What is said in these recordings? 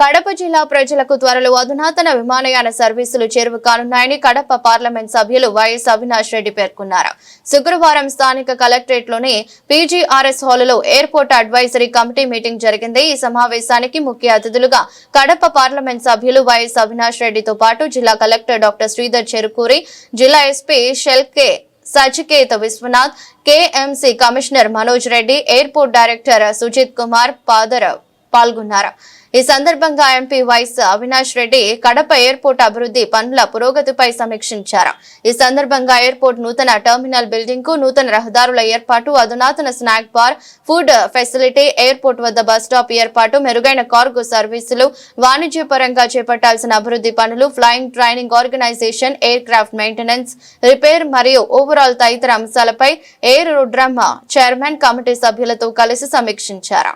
కడప జిల్లా ప్రజలకు త్వరలో అధునాతన విమానయాన సర్వీసులు చేరువ కానున్నాయని కడప పార్లమెంట్ సభ్యులు వైఎస్ అవినాష్ రెడ్డి పేర్కొన్నారు. శుక్రవారం స్థానిక కలెక్టరేట్లోని పీజీఆర్ఎస్ హాలులో ఎయిర్పోర్ట్ అడ్వైజరీ కమిటీ మీటింగ్ జరిగింది. ఈ సమావేశానికి ముఖ్య అతిథులుగా కడప పార్లమెంట్ సభ్యులు వైఎస్ అవినాష్ రెడ్డితో పాటు జిల్లా కలెక్టర్ డాక్టర్ శ్రీధర్ చెరుకూరి జిల్లా SP Shelke Sachiketa Vishwanath KMC commissioner Manoj Reddy airport director Sujith Kumar Padar పాల్గొన్నారు. ఈ సందర్భంగా MP YS Avinash Reddy Kadapa airport అభివృద్ధి పనుల పురోగతిపై సమీక్షించారు. ఈ సందర్భంగా ఎయిర్పోర్ట్ నూతన టెర్మినల్ బిల్డింగ్కు నూతన రహదారుల ఏర్పాటు అధునాతన snack bar food facility airport వద్ద బస్ స్టాప్ ఏర్పాటు మెరుగైన కార్గో సర్వీసులు వాణిజ్యపరంగా చేపట్టాల్సిన అభివృద్ధి పనులు flying training organisation aircraft maintenance repair మరియు ఓవరాల్ తదితర అంశాలపై ఎయిర్ రుడ్రమ్మ చైర్మన్ కమిటీ సభ్యులతో కలిసి సమీక్షించారు.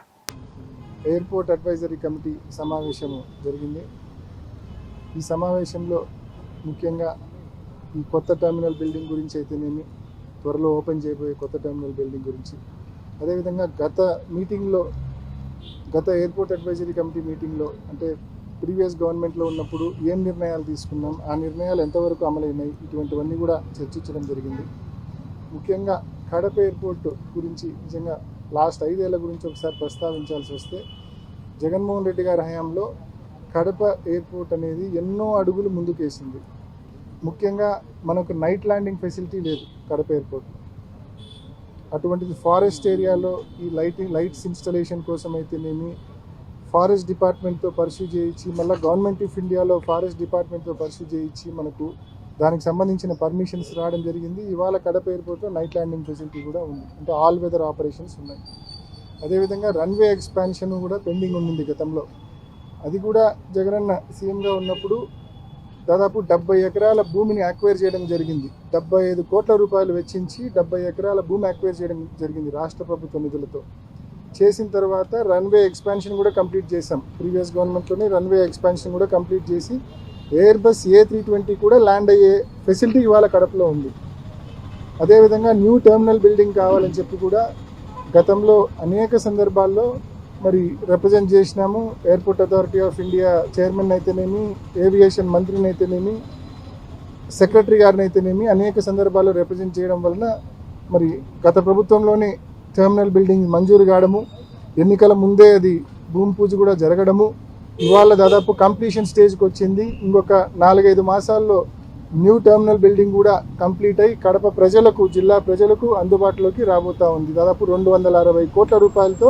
ఎయిర్పోర్ట్ అడ్వైజరీ కమిటీ సమావేశము జరిగింది. ఈ సమావేశంలో ముఖ్యంగా ఈ కొత్త టెర్మినల్ బిల్డింగ్ గురించి అయితేనేమి త్వరలో ఓపెన్ చేయబోయే కొత్త టెర్మినల్ బిల్డింగ్ గురించి. అదేవిధంగా గత మీటింగ్లో గత ఎయిర్పోర్ట్ అడ్వైజరీ కమిటీ మీటింగ్లో అంటే ప్రీవియస్ గవర్నమెంట్లో ఉన్నప్పుడు ఏం నిర్ణయాలు తీసుకున్నాం ఆ నిర్ణయాలు ఎంతవరకు అమలైనాయి ఇటువంటివన్నీ కూడా చర్చించడం జరిగింది. ముఖ్యంగా కడప ఎయిర్పోర్ట్ గురించి నిజంగా లాస్ట్ ఐదేళ్ళ గురించి ఒకసారి ప్రస్తావించాల్సి వస్తే జగన్మోహన్ రెడ్డి గారి హయాంలో కడప ఎయిర్పోర్ట్ అనేది ఎన్నో అడుగులు ముందుకేసింది. ముఖ్యంగా మనకు నైట్ ల్యాండింగ్ ఫెసిలిటీ లేదు కడప ఎయిర్పోర్ట్. అటువంటిది ఫారెస్ట్ ఏరియాలో ఈ లైటింగ్ లైట్స్ ఇన్స్టలేషన్ కోసం అయితేనేమి ఫారెస్ట్ డిపార్ట్మెంట్తో పర్సూ చేయించి మళ్ళీ గవర్నమెంట్ ఆఫ్ ఇండియాలో ఫారెస్ట్ డిపార్ట్మెంట్తో పర్సూ చేయించి మనకు దానికి సంబంధించిన పర్మిషన్స్ రావడం జరిగింది. ఇవాళ కడప ఎయిర్పోర్ట్లో నైట్ ల్యాండింగ్ ఫెసిలిటీ కూడా ఉంది. అంటే ఆల్ వెదర్ ఆపరేషన్స్ ఉన్నాయి. అదేవిధంగా రన్వే ఎక్స్పాన్షన్ కూడా పెండింగ్ ఉండింది గతంలో. అది కూడా జగనన్న సీఎంగా ఉన్నప్పుడు దాదాపు డెబ్బై ఎకరాల భూమిని అక్వైర్ చేయడం జరిగింది. డెబ్బై ఐదు కోట్ల రూపాయలు వెచ్చించి డెబ్బై ఎకరాల భూమి అక్వైర్ చేయడం జరిగింది రాష్ట్ర ప్రభుత్వ నిధులతో. చేసిన తర్వాత రన్వే ఎక్స్పాన్షన్ కూడా కంప్లీట్ చేసాం ప్రీవియస్ గవర్నమెంట్లోనే రన్వే ఎక్స్పాన్షన్ కూడా కంప్లీట్ చేసి Airbus A three twenty కూడా ల్యాండ్ అయ్యే ఫెసిలిటీ ఇవాళ కడపలో ఉంది. అదేవిధంగా న్యూ టెర్మినల్ బిల్డింగ్ కావాలని చెప్పి కూడా గతంలో అనేక సందర్భాల్లో మరి రిప్రజెంట్ చేసినాము. Airport authority of India chairman అయితేనేమి ఏవియేషన్ మంత్రిని అయితేనేమి సెక్రటరీ గారిని అయితేనేమి అనేక సందర్భాల్లో రిప్రజెంట్ చేయడం వలన మరి గత ప్రభుత్వంలోనే టెర్మినల్ బిల్డింగ్ మంజూరు కావడము ఎన్నికల ముందే అది భూమి పూజ కూడా జరగడము. ఇవాళ దాదాపు కంప్లీషన్ స్టేజ్కి వచ్చింది ఇంకొక నాలుగైదు మాసాల్లో న్యూ టెర్మినల్ బిల్డింగ్ కూడా కంప్లీట్ అయి కడప ప్రజలకు జిల్లా ప్రజలకు అందుబాటులోకి రాబోతా ఉంది. దాదాపు రెండు వందల అరవై కోట్ల రూపాయలతో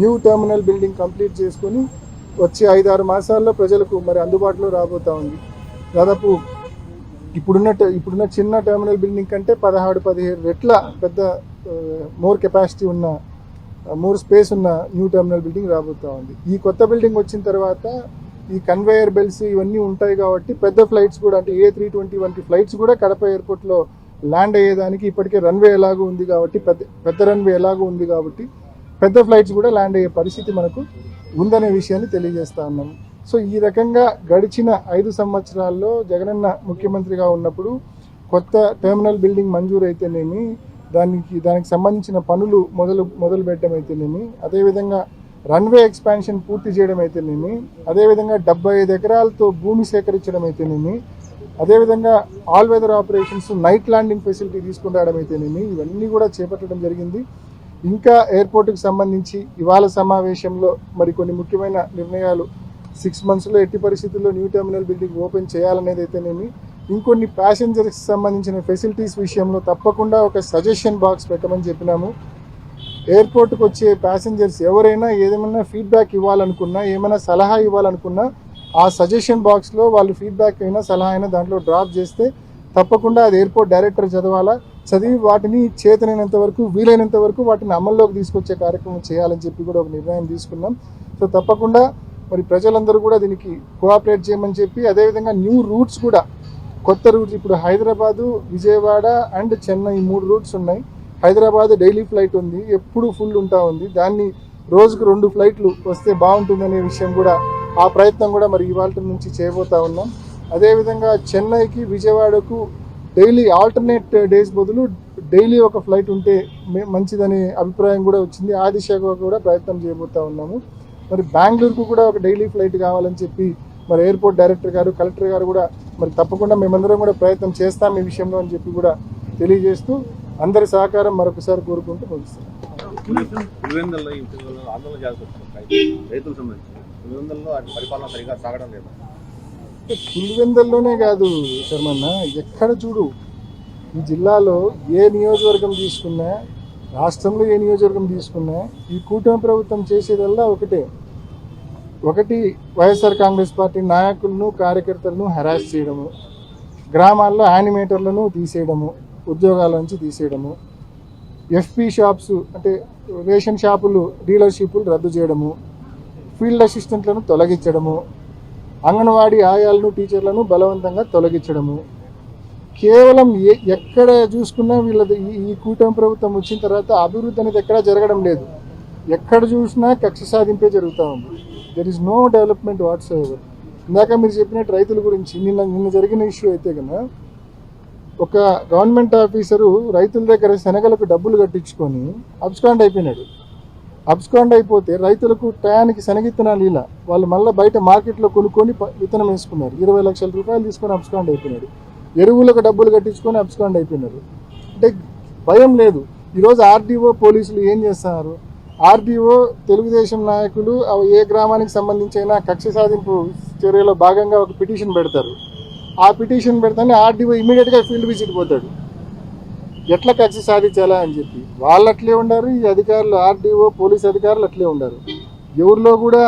న్యూ టెర్మినల్ బిల్డింగ్ కంప్లీట్ చేసుకొని వచ్చే ఐదారు మాసాల్లో ప్రజలకు మరి అందుబాటులో రాబోతా ఉంది. దాదాపు ఇప్పుడున్న ఇప్పుడున్న చిన్న టెర్మినల్ బిల్డింగ్ కంటే పదహారు పదిహేడు రెట్ల పెద్ద మోర్ కెపాసిటీ ఉన్న మోర్ స్పేస్ ఉన్న న్యూ టెర్మినల్ బిల్డింగ్ రాబోతా ఉంది ఈ కొత్త బిల్డింగ్ వచ్చిన తర్వాత ఈ కన్వేయర్ బెల్ట్స్ ఇవన్నీ ఉంటాయి కాబట్టి పెద్ద ఫ్లైట్స్ కూడా అంటే ఏ త్రీ ట్వంటీ వంటి ఫ్లైట్స్ కూడా కడప ఎయిర్పోర్ట్లో ల్యాండ్ అయ్యేదానికి ఇప్పటికే రన్వే ఎలాగో ఉంది కాబట్టి పెద్ద పెద్ద రన్వే ఎలాగో ఉంది కాబట్టి పెద్ద ఫ్లైట్స్ కూడా ల్యాండ్ అయ్యే పరిస్థితి మనకు ఉందనే విషయాన్ని తెలియజేస్తా ఉన్నాం. సో ఈ రకంగా గడిచిన ఐదు సంవత్సరాల్లో జగనన్న ముఖ్యమంత్రిగా ఉన్నప్పుడు కొత్త టెర్మినల్ బిల్డింగ్ మంజూరు అయితేనేమి దానికి దానికి సంబంధించిన పనులు మొదలు మొదలు పెట్టడం అయితేనేమి అదేవిధంగా రన్వే ఎక్స్పాన్షన్ పూర్తి చేయడం అయితేనేమి అదేవిధంగా డెబ్బై ఐదు ఎకరాలతో భూమి సేకరించడం అయితేనేమి అదేవిధంగా all weather operations night landing facility తీసుకుని రావడం అయితేనేమి ఇవన్నీ కూడా చేపట్టడం జరిగింది. ఇంకా ఎయిర్పోర్ట్కి సంబంధించి ఇవాళ సమావేశంలో మరి కొన్ని ముఖ్యమైన నిర్ణయాలు సిక్స్ మంత్స్లో ఎట్టి పరిస్థితుల్లో న్యూ టెర్మినల్ బిల్డింగ్ ఓపెన్ చేయాలనేది అయితేనేమి ఇంకొన్ని ప్యాసింజర్స్ సంబంధించిన ఫెసిలిటీస్ విషయంలో తప్పకుండా ఒక సజెషన్ బాక్స్ పెట్టమని చెప్పినాము. ఎయిర్పోర్ట్కి వచ్చే ప్యాసింజర్స్ ఎవరైనా ఏదేమైనా ఫీడ్బ్యాక్ ఇవ్వాలనుకున్నా ఏమైనా సలహా ఇవ్వాలనుకున్నా ఆ సజెషన్ బాక్స్లో వాళ్ళు ఫీడ్బ్యాక్ అయినా సలహా అయినా దాంట్లో డ్రాప్ చేస్తే తప్పకుండా అది ఎయిర్పోర్ట్ డైరెక్టర్ చదవాలా చదివి వాటిని చేతనైనంత వరకు వీలైనంత వరకు వాటిని అమల్లోకి తీసుకొచ్చే కార్యక్రమం చేయాలని చెప్పి కూడా ఒక నిర్ణయం తీసుకున్నాం. సో తప్పకుండా మరి ప్రజలందరూ కూడా దీనికి కోఆపరేట్ చేయమని చెప్పి అదేవిధంగా న్యూ రూట్స్ కూడా కొత్త రూట్స్ ఇప్పుడు హైదరాబాదు విజయవాడ అండ్ చెన్నై మూడు రూట్స్ ఉన్నాయి. హైదరాబాద్ డైలీ ఫ్లైట్ ఉంది. ఎప్పుడు ఫుల్ ఉంటా ఉంది. దాన్ని రోజుకు రెండు ఫ్లైట్లు వస్తే బాగుంటుందనే విషయం కూడా ఆ ప్రయత్నం కూడా మరి ఇవాళ నుంచి చేయబోతా ఉన్నాం. అదేవిధంగా చెన్నైకి విజయవాడకు డైలీ ఆల్టర్నేట్ డేస్ బదులు డైలీ ఒక ఫ్లైట్ ఉంటే మంచిదనే అభిప్రాయం కూడా వచ్చింది. ఆ దిశగా కూడా ప్రయత్నం చేయబోతా ఉన్నాము. మరి బెంగళూరుకు కూడా ఒక డైలీ ఫ్లైట్ కావాలని చెప్పి మరి ఎయిర్పోర్ట్ డైరెక్టర్ గారు కలెక్టర్ గారు కూడా మరి తప్పకుండా మేమందరం కూడా ప్రయత్నం చేస్తాం ఈ విషయంలో అని చెప్పి కూడా తెలియజేస్తూ అందరి సహకారం మరొకసారి కోరుకుంటూ ముగిస్తాం పులివెందల్లోనే కాదు శర్మన్న ఎక్కడ చూడు ఈ జిల్లాలో ఏ నియోజకవర్గం తీసుకున్నా రాష్ట్రంలో ఏ నియోజకవర్గం తీసుకున్నా ఈ కూటమి ప్రభుత్వం చేసేదల్లా ఒకటే. ఒకటి వైఎస్ఆర్ కాంగ్రెస్ పార్టీ నాయకులను కార్యకర్తలను హెరాస్ చేయడము గ్రామాల్లో యానిమేటర్లను తీసేయడము ఉద్యోగాల నుంచి తీసేయడము ఎఫ్పి షాప్స్ అంటే రేషన్ షాపులు డీలర్షిప్లు రద్దు చేయడము ఫీల్డ్ అసిస్టెంట్లను తొలగించడము అంగన్వాడీ ఆయాలను టీచర్లను బలవంతంగా తొలగించడము. కేవలం ఏ ఎక్కడ చూసుకున్నా వీళ్ళది ఈ- ఈ కూటమి ప్రభుత్వం వచ్చిన తర్వాత అభివృద్ధి అనేది ఎక్కడా జరగడం లేదు. ఎక్కడ చూసినా కక్ష సాధింపే జరుగుతూ ఉంది. There is no development whatsoever ఇందాక మీరు చెప్పినట్టు రైతుల గురించి నిన్న నిన్న జరిగిన ఇష్యూ అయితే కన్నా ఒక గవర్నమెంట్ ఆఫీసరు రైతుల దగ్గర శనగలకు డబ్బులు కట్టించుకొని అబ్స్కాండ్ అయిపోయినాడు. అబ్స్కాండ్ అయిపోతే రైతులకు టయానికి శనగిత్తనాలు ఇలా. వాళ్ళు మళ్ళీ బయట మార్కెట్లో కొనుక్కొని విత్తనం వేసుకున్నారు. ఇరవై లక్షల రూపాయలు తీసుకొని అబ్స్కాండ్ అయిపోయినాడు. ఎరువులకు డబ్బులు కట్టించుకొని అబ్స్కాండ్ అయిపోయినారు అంటే భయం లేదు. ఈరోజు ఆర్డీఓ పోలీసులు ఏం చేస్తున్నారు? ఆర్డీఓ తెలుగుదేశం నాయకులు ఏ గ్రామానికి సంబంధించిన కక్ష సాధింపు చర్యలో భాగంగా ఒక పిటిషన్ పెడతారు. ఆ పిటిషన్ పెడతానే ఆర్డీఓ ఇమీడియట్గా ఫీల్డ్ విజిట్ పోతాడు. ఎట్లా కక్ష సాధించాలా అని చెప్పి. వాళ్ళు అట్లే ఉండారు ఈ అధికారులు ఆర్డీఓ పోలీస్ అధికారులు అట్లే ఉండారు. ఎవరిలో కూడా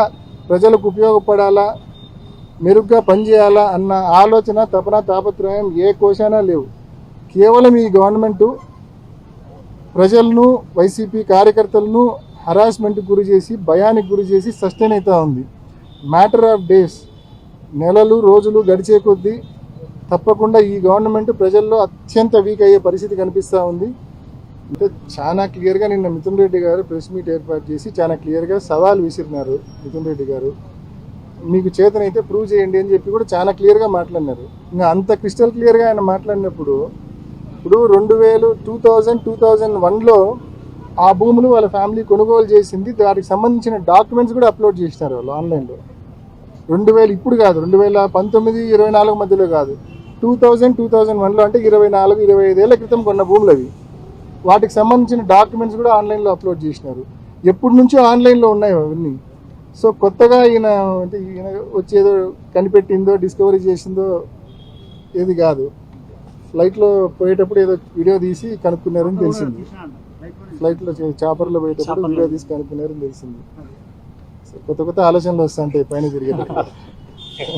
ప్రజలకు ఉపయోగపడాలా మెరుగ్గా పనిచేయాలా అన్న ఆలోచన తపన తాపత్రయం ఏ కోశానా లేవు. కేవలం ఈ గవర్నమెంటు ప్రజలను వైసీపీ కార్యకర్తలను హరాస్మెంట్ గురి చేసి భయానికి గురి చేసి సస్టైన్ అవుతూ ఉంది. మ్యాటర్ ఆఫ్ డేస్ నెలలు రోజులు గడిచే కొద్దీ తప్పకుండా ఈ గవర్నమెంట్ ప్రజల్లో అత్యంత వీక్ అయ్యే పరిస్థితి కనిపిస్తూ ఉంది. అంటే చాలా క్లియర్గా నిన్న మిథున్ రెడ్డి గారు ప్రెస్ మీట్ ఏర్పాటు చేసి చాలా క్లియర్గా సవాల్ విసిరినారు మిథున్ రెడ్డి గారు. మీకు చేతనైతే ప్రూవ్ చేయండి అని చెప్పి కూడా చాలా క్లియర్గా మాట్లాడినారు. ఇంకా అంత క్రిస్టల్ క్లియర్గా ఆయన మాట్లాడినప్పుడు ఇప్పుడు రెండు వేలు టూ థౌజండ్ టూ థౌజండ్ వన్లో ఆ భూములు వాళ్ళ ఫ్యామిలీ కొనుగోలు చేసింది. దానికి సంబంధించిన డాక్యుమెంట్స్ కూడా అప్లోడ్ చేసినారు వాళ్ళు ఆన్లైన్లో రెండు వేలు ఇప్పుడు కాదు రెండు వేల పంతొమ్మిది ఇరవై నాలుగు మధ్యలో కాదు. టూ థౌజండ్ టూ థౌజండ్ వన్లో అంటే ఇరవై నాలుగు ఇరవై ఐదేళ్ళ క్రితం కొన్న భూములు అవి. వాటికి సంబంధించిన డాక్యుమెంట్స్ కూడా ఆన్లైన్లో అప్లోడ్ చేసినారు. ఎప్పటి నుంచో ఆన్లైన్లో ఉన్నాయి అవన్నీ. సో కొత్తగా ఈయన అంటే ఈయన వచ్చేదో కనిపెట్టిందో డిస్కవరీ చేసిందో ఏది కాదు. ఫ్లైట్లో పోయేటప్పుడు ఏదో వీడియో తీసి కనుక్కున్నారని తెలిసింది. ఫ్లైట్లో చాపర్లో పోయేటప్పుడు వీడియో తీసి కనుక్కున్నారని తెలిసింది. కొత్త కొత్త ఆలోచనలు వస్తుంటాయి పైన తిరిగేటప్పుడు.